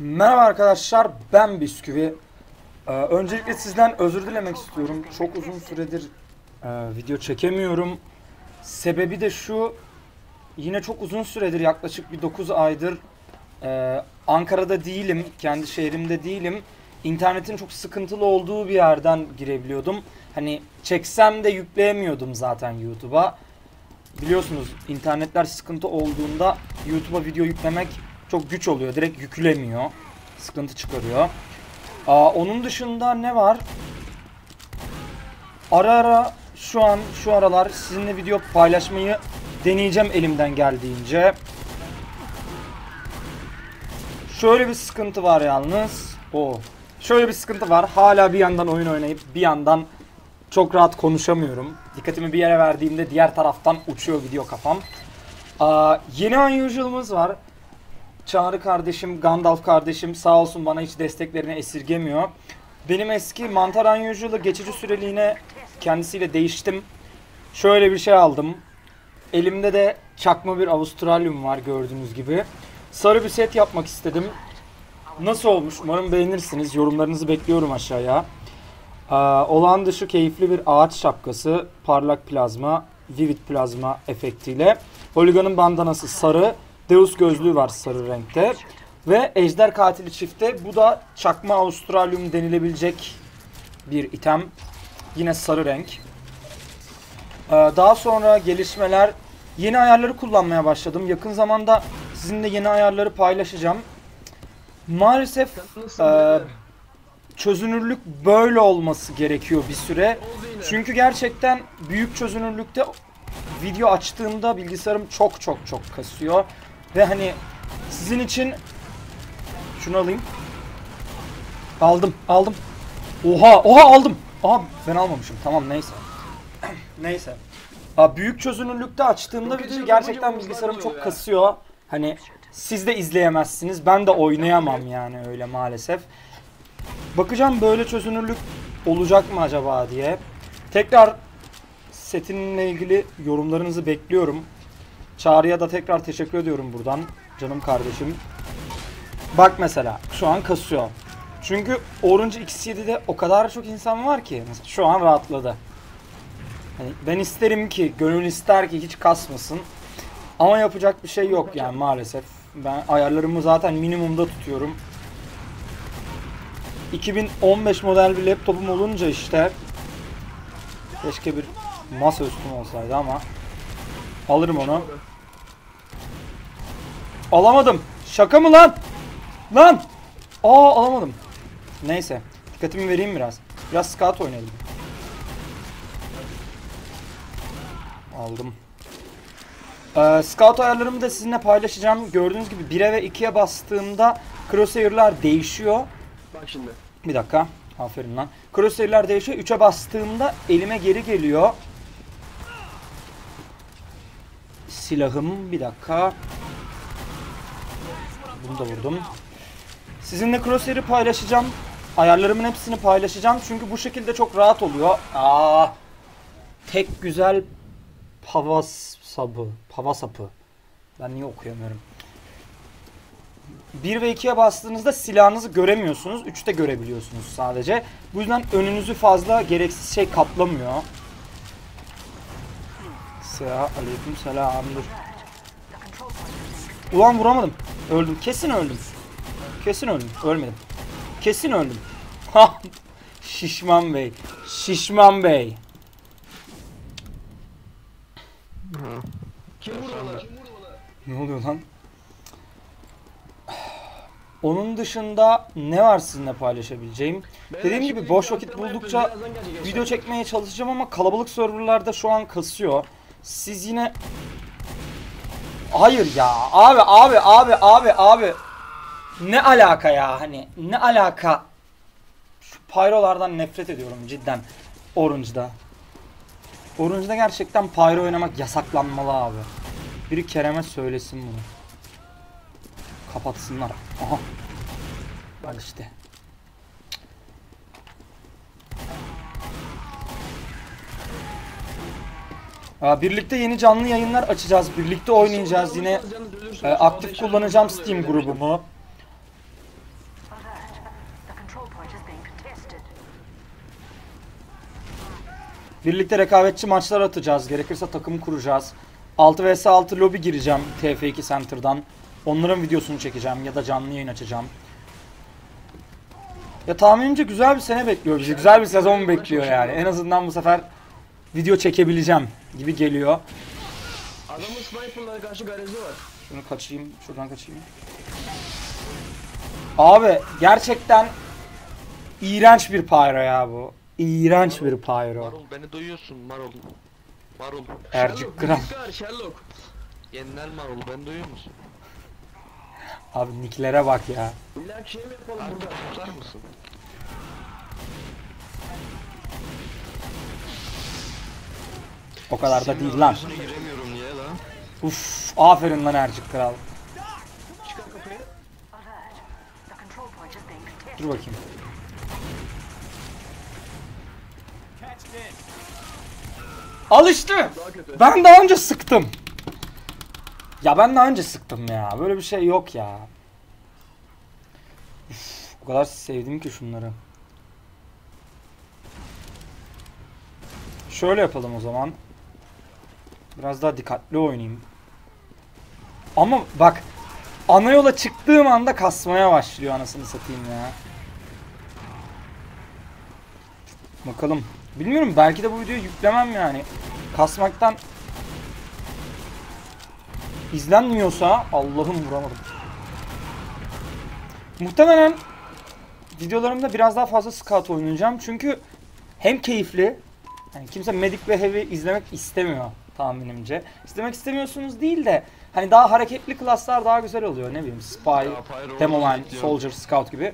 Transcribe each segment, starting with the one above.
Merhaba arkadaşlar, ben Bisküvi. Ee, öncelikle sizden özür dilemek istiyorum. Çok uzun süredir e, video çekemiyorum. Sebebi de şu, yine çok uzun süredir, yaklaşık bir 9 aydır e, Ankara'da değilim, kendi şehrimde değilim. İnternetin çok sıkıntılı olduğu bir yerden girebiliyordum. Hani çeksem de yükleyemiyordum zaten YouTube'a. Biliyorsunuz internetler sıkıntı olduğunda YouTube'a video yüklemek çok güç oluyor. Direkt yüklemiyor. Sıkıntı çıkarıyor. Aa, onun dışında ne var? Ara ara şu an şu aralar sizinle video paylaşmayı deneyeceğim elimden geldiğince. Şöyle bir sıkıntı var yalnız. O. Şöyle bir sıkıntı var. Hala bir yandan oyun oynayıp bir yandan çok rahat konuşamıyorum. Dikkatimi bir yere verdiğimde diğer taraftan uçuyor video kafam. Aa, yeni Unusual'ımız var. Çağrı kardeşim, Gandalf kardeşim sağ olsun bana hiç desteklerini esirgemiyor. Benim eski Mantar Unusual'ı geçici süreliğine kendisiyle değiştim. Şöyle bir şey aldım. Elimde de çakma bir Avustralyum var gördüğünüz gibi. Sarı bir set yapmak istedim. Nasıl olmuş? Umarım beğenirsiniz. Yorumlarınızı bekliyorum aşağıya. Aa, olağan dışı keyifli bir ağaç şapkası, parlak plazma, vivid plazma efektiyle. Holigan'ın bandanası sarı, Deus gözlüğü var sarı renkte. Ve Ejder Katili çifte. Bu da çakma Avustralyum denilebilecek bir item. Yine sarı renk. Ee, daha sonra gelişmeler. Yeni ayarları kullanmaya başladım. Yakın zamanda sizinle yeni ayarları paylaşacağım. Maalesef e, çözünürlük böyle olması gerekiyor bir süre. Çünkü gerçekten büyük çözünürlükte video açtığımda bilgisayarım çok çok çok kasıyor. Ve hani sizin için şunu alayım. Aldım, aldım. Oha, oha aldım. Aha ben almamışım. Tamam neyse. neyse. Aa, büyük çözünürlükte açtığımda video gerçekten bilgisayarım çok kasıyor. Hani siz de izleyemezsiniz. Ben de oynayamam yani öyle maalesef. Bakacağım böyle çözünürlük olacak mı acaba diye. Tekrar setinle ilgili yorumlarınızı bekliyorum. Çağrı'ya da tekrar teşekkür ediyorum buradan. Canım kardeşim. Bak mesela şu an kasıyor. Çünkü Orange X7'de o kadar çok insan var ki mesela şu an rahatladı. Hani ben isterim ki, gönül ister ki hiç kasmasın. Ama yapacak bir şey yok yani maalesef. Ben ayarlarımı zaten minimumda tutuyorum. 2015 model bir laptopum olunca işte keşke bir masa üstüm olsaydı ama alırım onu. Alamadım. Şaka mı lan? Lan! Aa alamadım. Neyse. Dikkatimi vereyim biraz. Biraz scout oynayalım. Aldım. Ee, scout ayarlarımı da sizinle paylaşacağım. Gördüğünüz gibi 1'e ve 2'ye bastığımda crosshair'lar değişiyor. Bak şimdi. Bir dakika. Aferin lan. Crosshair'lar değişiyor. 3'e bastığımda elime geri geliyor. Silahım. Bir dakika. Bunu da vurdum. Sizinle Crosshair'ı paylaşacağım. Ayarlarımın hepsini paylaşacağım. Çünkü bu şekilde çok rahat oluyor. Aa, tek güzel pava sabı. Pava sapı. Ben niye okuyamıyorum? 1 ve 2'ye bastığınızda silahınızı göremiyorsunuz. 3'te görebiliyorsunuz sadece. Bu yüzden önünüzü fazla gereksiz şey kaplamıyor. Selam aleyküm selam dur. Ulan vuramadım. Öldüm. Kesin öldüm. Kesin öldüm. Ölmedim. Kesin öldüm. Ha. Şişman Bey. Şişman Bey. Kim? Ne oluyor lan? Onun dışında ne var sizinle paylaşabileceğim? Dediğim gibi boş vakit buldukça video çekmeye çalışacağım ama kalabalık serverlarda şu an kasıyor. Siz yine Hayır ya. Abi abi abi abi abi. Ne alaka ya? Hani ne alaka? Şu pyrolardan nefret ediyorum cidden. Orange'da Orange'da gerçekten pyro oynamak yasaklanmalı abi. Biri Kerem'e söylesin bunu. Kapatsınlar. Aha. Bak işte Birlikte yeni canlı yayınlar açacağız. Birlikte oynayacağız yine. Ee, aktif kullanacağım Steam grubumu. Birlikte rekabetçi maçlar atacağız. Gerekirse takım kuracağız. 6 vs 6 lobi gireceğim TF2 Center'dan. Onların videosunu çekeceğim ya da canlı yayın açacağım. Ya tahminimce güzel bir sene bekliyor bizi. Güzel bir sezon bekliyor yani. En azından bu sefer video çekebileceğim gibi geliyor. Adamın sniper'lara karşı garezi var. Şunu kaçayım, şuradan kaçayım. Abi gerçekten iğrenç bir pyro ya bu. İğrenç bir pyro. Marul beni duyuyorsun Marul. Marul. Ercik. Bilgisayar, Sherlock. Yeniden Marul beni duyuyor musun? Abi nicklere bak ya. İlla şey mi yapalım Artık burada? susar mısın? O kadar da değil lan. Uf, aferin lan Ercik Kral. Dur bakayım. Al işte. Daha kötü. Ben daha önce sıktım. Ya ben daha önce sıktım ya. Böyle bir şey yok ya. Üf, o kadar sevdim ki şunları. Şöyle yapalım o zaman. Biraz daha dikkatli oynayayım. Ama bak ana yola çıktığım anda kasmaya başlıyor anasını satayım ya. Bakalım. Bilmiyorum belki de bu videoyu yüklemem yani. Kasmaktan izlenmiyorsa Allah'ım vuramadım. Muhtemelen videolarımda biraz daha fazla scout oynayacağım çünkü hem keyifli yani kimse Medic ve Heavy izlemek istemiyor tahminimce. İstemek istemiyorsunuz değil de hani daha hareketli klaslar daha güzel oluyor ne bileyim Spy, Demoman. Soldier, Scout gibi.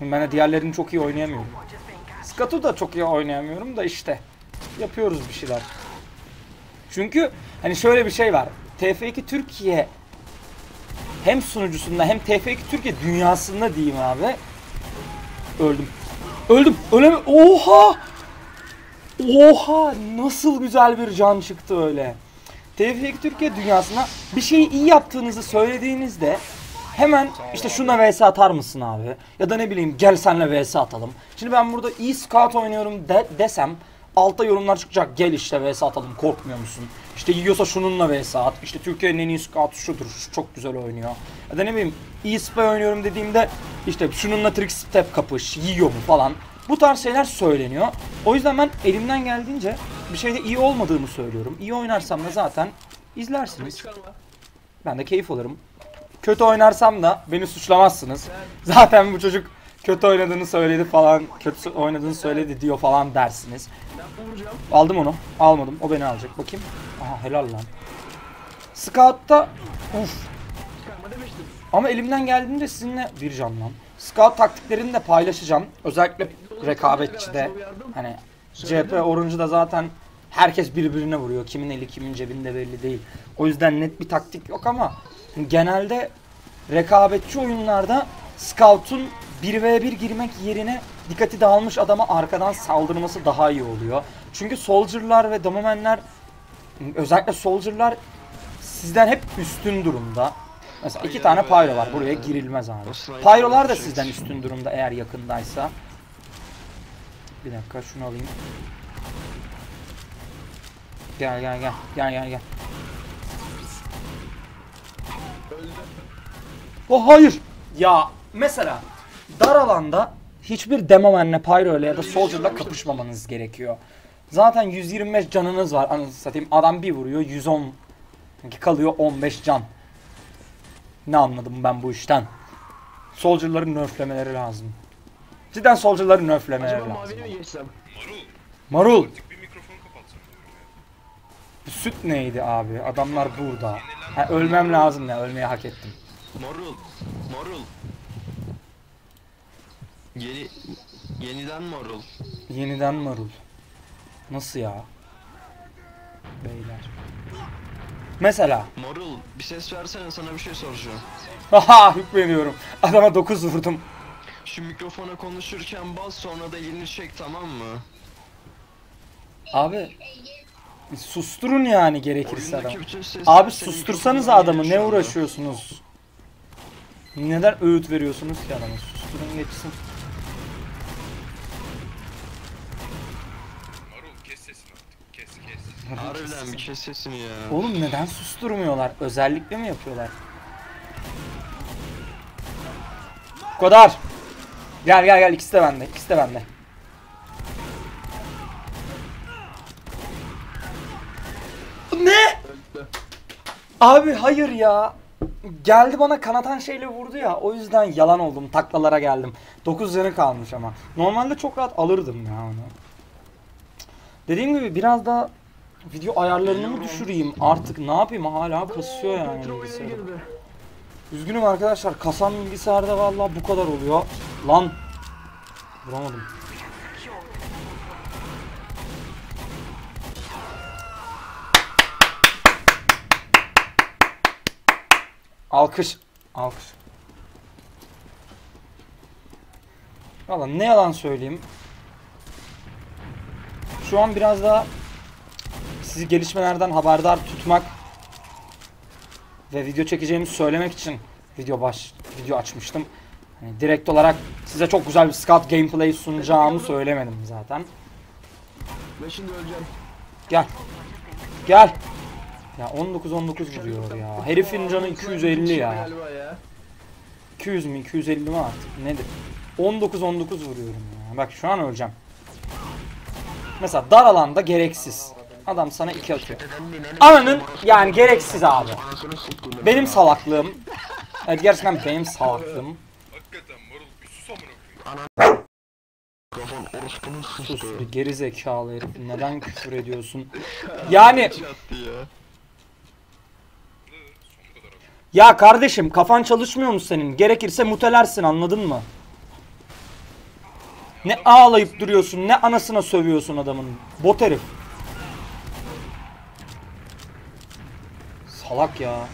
Ben de diğerlerini çok iyi oynayamıyorum. Scout'u da çok iyi oynayamıyorum da işte yapıyoruz bir şeyler. Çünkü hani şöyle bir şey var. TF2 Türkiye hem sunucusunda hem TF2 Türkiye dünyasında diyeyim abi. Öldüm. Öldüm. Öleme. Oha! Oha! Nasıl güzel bir can çıktı öyle. TF2 Türkiye dünyasına bir şeyi iyi yaptığınızı söylediğinizde hemen işte şuna vs atar mısın abi? Ya da ne bileyim gel senle vs atalım. Şimdi ben burada iyi scout oynuyorum de- desem altta yorumlar çıkacak gel işte vs atalım korkmuyor musun? İşte yiyorsa şununla vs at. İşte Türkiye'nin en iyi scout şudur şu çok güzel oynuyor. Ya da ne bileyim iyi spy oynuyorum dediğimde işte şununla trick step kapış yiyor mu falan. Bu tarz şeyler söyleniyor. O yüzden ben elimden geldiğince bir şeyde iyi olmadığımı söylüyorum. İyi oynarsam da zaten izlersiniz. Ben de keyif alırım. Kötü oynarsam da beni suçlamazsınız. Zaten bu çocuk kötü oynadığını söyledi falan, kötü oynadığını söyledi diyor falan dersiniz. Aldım onu. Almadım. O beni alacak. Bakayım. Aha helal lan. Scout'ta uf. Ama elimden geldiğince sizinle bir can lan. Scout taktiklerini de paylaşacağım. Özellikle rekabetçide. Hani CHP Orange'da zaten herkes birbirine vuruyor. Kimin eli kimin cebinde belli değil. O yüzden net bir taktik yok ama genelde rekabetçi oyunlarda Scout'un 1v1 girmek yerine dikkati dağılmış adama arkadan saldırması daha iyi oluyor. Çünkü Soldier'lar ve Domomenler özellikle Soldier'lar sizden hep üstün durumda. Mesela iki tane Pyro var. Buraya girilmez abi. Pyro'lar da sizden üstün durumda eğer yakındaysa. Bir dakika şunu alayım. Gel gel gel. Gel gel gel. Oh hayır. Ya mesela dar alanda hiçbir Demoman'le Pyro ile ya da Soldier'la kapışmamanız gerekiyor. Zaten 125 canınız var. Anasını satayım adam bir vuruyor 110 kalıyor 15 can. Ne anladım ben bu işten? Soldier'ları nerflemeleri lazım. Cidden Soldier'ları nerflemeleri Acaba lazım. mi geçsem? Marul. Süt neydi abi? Adamlar burada. Ha, ölmem lazım ya. Ölmeyi hak ettim. Marul. Marul. Yeni yeniden Marul. Yeniden marul. Nasıl ya? Beyler. Mesela. Marul bir ses versene sana bir şey soracağım. Haha hükmediyorum. Adama 9 vurdum. Şu mikrofona konuşurken bas sonra da elini çek tamam mı? Abi. Susturun yani gerekirse adam. Abi sustursanız adamı ne uğraşıyorsunuz? Neden öğüt veriyorsunuz ki adama? Susturun geçsin. Harbiden bir kes sesini ya. Oğlum neden susturmuyorlar? Özellikle mi yapıyorlar? Bu kadar. Gel gel gel ikisi de bende. ikisi de bende. Ne? Abi hayır ya. Geldi bana kanatan şeyle vurdu ya. O yüzden yalan oldum. Taklalara geldim. 9 canı kalmış ama. Normalde çok rahat alırdım ya onu. Dediğim gibi biraz daha video ayarlarını mı düşüreyim artık ne yapayım hala kasıyor yani Petrol oyuna bilgisayarı. girdi. Üzgünüm arkadaşlar kasan bilgisayarda vallahi bu kadar oluyor. Lan vuramadım. Alkış. Alkış. Valla ne yalan söyleyeyim. Şu an biraz daha sizi gelişmelerden haberdar tutmak ve video çekeceğimi söylemek için video baş video açmıştım. Hani direkt olarak size çok güzel bir scout gameplay sunacağımı söylemedim zaten. Ben şimdi öleceğim. Gel. Gel. Ya 19 19 vuruyor ya. Herifin canı 250 ya. Galiba ya. 200 mü 250 mi artık nedir? 19 19 vuruyorum ya. Bak şu an öleceğim. Mesela dar alanda gereksiz. Adam sana 2 atıyor. Ananın yani gereksiz abi. Benim salaklığım. Evet gerçekten benim salaklığım. Sus bir geri zekalı herif. Neden küfür ediyorsun? Yani ya kardeşim kafan çalışmıyor mu senin? Gerekirse mutelersin anladın mı? Ne ağlayıp duruyorsun ne anasına sövüyorsun adamın. Bot herif. Salak ya.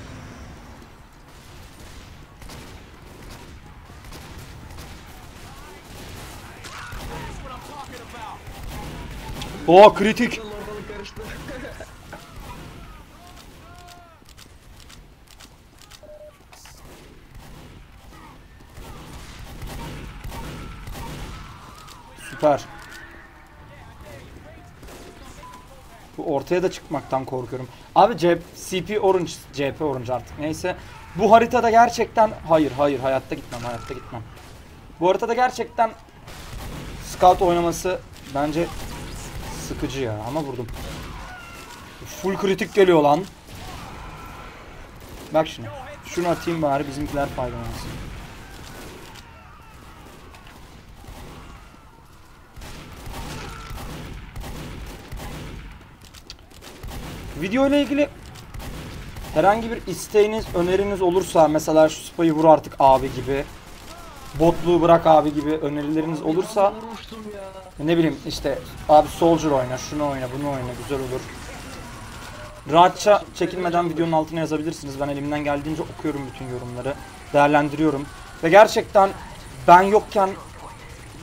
Oo kritik. Süper. Ortaya da çıkmaktan korkuyorum. Abi C CP Orange, CP Orange artık neyse. Bu haritada gerçekten hayır hayır hayatta gitmem hayatta gitmem. Bu haritada gerçekten scout oynaması bence sıkıcı ya ama vurdum. Full kritik geliyor lan. Bak şunu. Şunu atayım bari bizimkiler faydalansın. Video ile ilgili herhangi bir isteğiniz, öneriniz olursa mesela şu spayı vur artık abi gibi, botluğu bırak abi gibi önerileriniz olursa ne bileyim işte abi soldier oyna, şunu oyna, bunu oyna güzel olur. Rahatça çekinmeden videonun altına yazabilirsiniz. Ben elimden geldiğince okuyorum bütün yorumları, değerlendiriyorum. Ve gerçekten ben yokken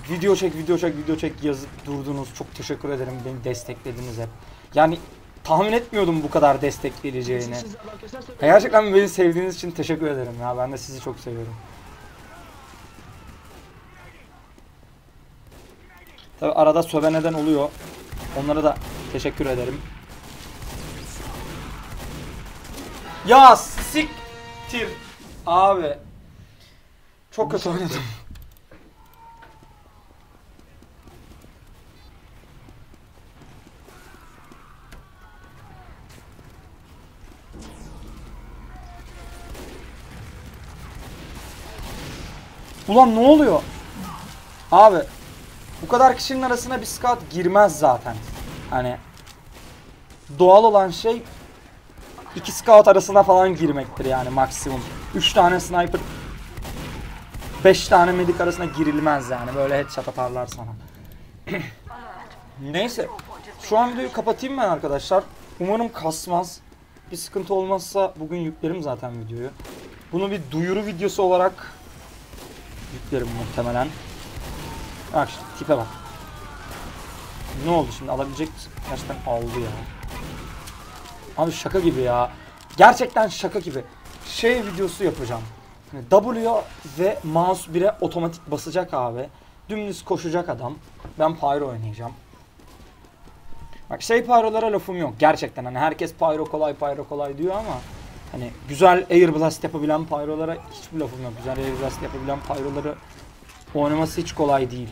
video çek, video çek, video çek yazıp durdunuz. Çok teşekkür ederim. Beni desteklediniz hep. Yani tahmin etmiyordum bu kadar adam keserse Ya gerçekten beni sevdiğiniz için teşekkür ederim ya. Ben de sizi çok seviyorum. Tabi arada söve neden oluyor. Onlara da teşekkür ederim. Ya siktir abi. Çok kötü oynadım. Ulan ne oluyor? Abi bu kadar kişinin arasına bir scout girmez zaten. Hani doğal olan şey iki scout arasına falan girmektir yani maksimum. 3 tane sniper 5 tane medik arasına girilmez yani böyle headshot atarlar sana. Neyse. Şu an videoyu kapatayım ben arkadaşlar. Umarım kasmaz. Bir sıkıntı olmazsa bugün yüklerim zaten videoyu. Bunu bir duyuru videosu olarak yüklerim muhtemelen. Bak işte tipe bak. Ne oldu şimdi alabilecek? Gerçekten aldı ya. Abi şaka gibi ya. Gerçekten şaka gibi. Şey videosu yapacağım. Hani W ve mouse 1'e otomatik basacak abi. Dümdüz koşacak adam. Ben Pyro oynayacağım. Bak şey pyrolara lafım yok gerçekten hani herkes pyro kolay pyro kolay diyor ama hani güzel air blast yapabilen pyrolara hiçbir lafım yok. Güzel air blast yapabilen pyroları oynaması hiç kolay değil.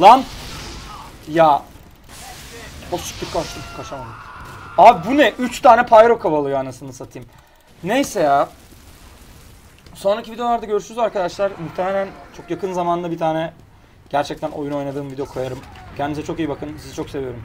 Lan ya o siktir kaçtım kaçamadım. Abi bu ne? 3 tane pyro kovalıyor anasını satayım. Neyse ya. Sonraki videolarda görüşürüz arkadaşlar. Muhtemelen çok yakın zamanda bir tane gerçekten oyun oynadığım video koyarım. Kendinize çok iyi bakın. Sizi çok seviyorum.